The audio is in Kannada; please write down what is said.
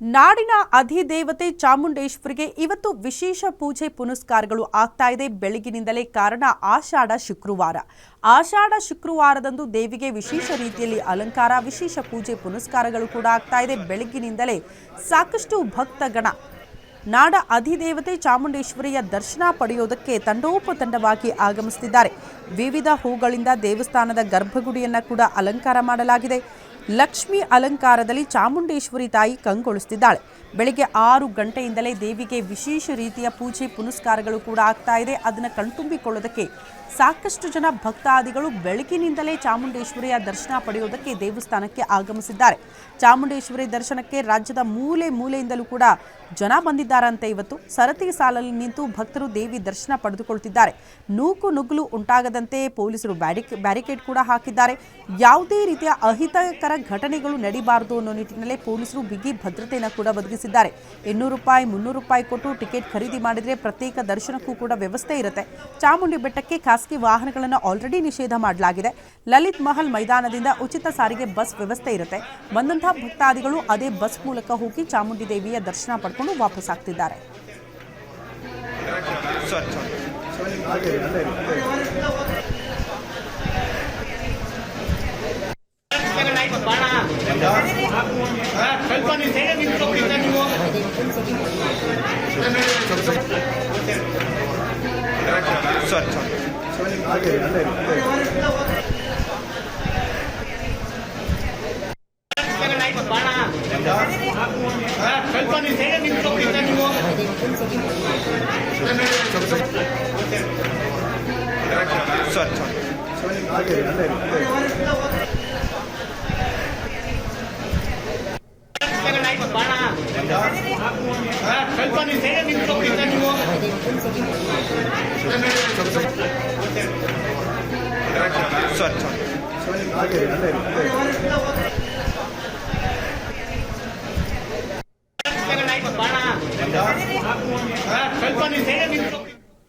ನಾಡಿನ ಅಧಿದೇವತೆ ಚಾಮುಂಡೇಶ್ವರಿಗೆ ಇವತ್ತು ವಿಶೇಷ ಪೂಜೆ ಪುನಸ್ಕಾರಗಳು ಆಗ್ತಾ ಇದೆ. ಬೆಳಗಿನಿಂದಲೇ ಕಾರಣ ಆಷಾಢ ಶುಕ್ರವಾರ. ಆಷಾಢ ಶುಕ್ರವಾರದಂದು ದೇವಿಗೆ ವಿಶೇಷ ರೀತಿಯಲ್ಲಿ ಅಲಂಕಾರ, ವಿಶೇಷ ಪೂಜೆ ಪುನಸ್ಕಾರಗಳು ಕೂಡ ಆಗ್ತಾ ಇದೆ. ಬೆಳಗಿನಿಂದಲೇ ಸಾಕಷ್ಟು ಭಕ್ತಗಣ ನಾಡ ಅಧಿದೇವತೆ ಚಾಮುಂಡೇಶ್ವರಿಯ ದರ್ಶನ ಪಡೆಯೋದಕ್ಕೆ ತಂಡೋಪತಂಡವಾಗಿ ಆಗಮಿಸುತ್ತಿದ್ದಾರೆ. ವಿವಿಧ ಹೂಗಳಿಂದ ದೇವಸ್ಥಾನದ ಗರ್ಭಗುಡಿಯನ್ನು ಕೂಡ ಅಲಂಕಾರ ಮಾಡಲಾಗಿದೆ. ಲಕ್ಷ್ಮಿ ಅಲಂಕಾರದಲ್ಲಿ ಚಾಮುಂಡೇಶ್ವರಿ ತಾಯಿ ಕಂಗೊಳಿಸುತ್ತಿದ್ದಾಳೆ ಬೆಳಿಗ್ಗೆ ಆರು ಗಂಟೆಯಿಂದಲೇ ದೇವಿಗೆ ವಿಶೇಷ ರೀತಿಯ ಪೂಜೆ ಪುನಸ್ಕಾರಗಳು ಕೂಡ ಆಗ್ತಾ ಇದೆ. ಅದನ್ನು ಕಣ್ತುಂಬಿಕೊಳ್ಳೋದಕ್ಕೆ ಸಾಕಷ್ಟು ಜನ ಭಕ್ತಾದಿಗಳು ಬೆಳಗಿನಿಂದಲೇ ಚಾಮುಂಡೇಶ್ವರಿಯ ದರ್ಶನ ಪಡೆಯೋದಕ್ಕೆ ದೇವಸ್ಥಾನಕ್ಕೆ ಆಗಮಿಸಿದ್ದಾರೆ. ಚಾಮುಂಡೇಶ್ವರಿ ದರ್ಶನಕ್ಕೆ ರಾಜ್ಯದ ಮೂಲೆ ಮೂಲೆಯಿಂದಲೂ ಕೂಡ ಜನ ಬಂದಿದ್ದಾರಂತೆ ಇವತ್ತು. ಸರತಿ ಸಾಲಲ್ಲಿ ನಿಂತು ಭಕ್ತರು ದೇವಿ ದರ್ಶನ ಪಡೆದುಕೊಳ್ತಿದ್ದಾರೆ. ನೂಕು ನುಗ್ಗಲು ಉಂಟಾಗದಂತೆ ಪೊಲೀಸರು ಬ್ಯಾರಿಕ್ ಬ್ಯಾರಿಕೇಡ್ ಕೂಡ ಹಾಕಿದ್ದಾರೆ. ಯಾವುದೇ ರೀತಿಯ ಅಹಿತಕರ ಘಟನೆಗಳು ನಡೀಬಾರದು ಅನ್ನೋ ನಿಟ್ಟಿನಲ್ಲಿ ಪೊಲೀಸರು ಬಿಗಿ ಭದ್ರತೆಯನ್ನು ಕೂಡ ಒದಗಿಸಿದ್ದಾರೆ. ಇನ್ನೂರು ರೂಪಾಯಿ, ಮುನ್ನೂರು ರೂಪಾಯಿ ಕೊಟ್ಟು ಟಿಕೆಟ್ ಖರೀದಿ ಮಾಡಿದರೆ ಪ್ರತ್ಯೇಕ ದರ್ಶನಕ್ಕೂ ಕೂಡ ವ್ಯವಸ್ಥೆ ಇರುತ್ತೆ. ಚಾಮುಂಡಿ ಬೆಟ್ಟಕ್ಕೆ ಖಾಸಗಿ ವಾಹನಗಳನ್ನು ಆಲ್ರೆಡಿ ನಿಷೇಧ ಮಾಡಲಾಗಿದೆ. ಲಲಿತ್ ಮಹಲ್ ಮೈದಾನದಿಂದ ಉಚಿತ ಸಾರಿಗೆ ಬಸ್ ವ್ಯವಸ್ಥೆ ಇರುತ್ತೆ. ಬಂದಂತಹ ಭಕ್ತಾದಿಗಳು ಅದೇ ಬಸ್ ಮೂಲಕ ಹೋಗಿ ಚಾಮುಂಡಿ ದೇವಿಯ ದರ್ಶನ ಪಡ್ಕೊಂಡು ವಾಪಸ್ ಆಗ್ತಿದ್ದಾರೆ. ಸರಿ ಸರಿ ಬಾಣ ಸ್ವಲ್ಪ ನೀವು ಸೈಡ್ ನಿಂತ್ಕೊಂಡಿದ್ದ ನೀವು ಸರಿ ಸರಿ ಬಾಣ ಸ್ವಲ್ಪ ನೀವು ಸೈಡ್ ನಿಂತ್ಕೊಂಡಿದ್ದ ನೀವು ಸರಿ ಸರಿ ಬಾಣ ಸ್ವಲ್ಪ ನೀವು ಸೈಡ್ ನಿಂತ್ಕೊಂಡಿದ್ದ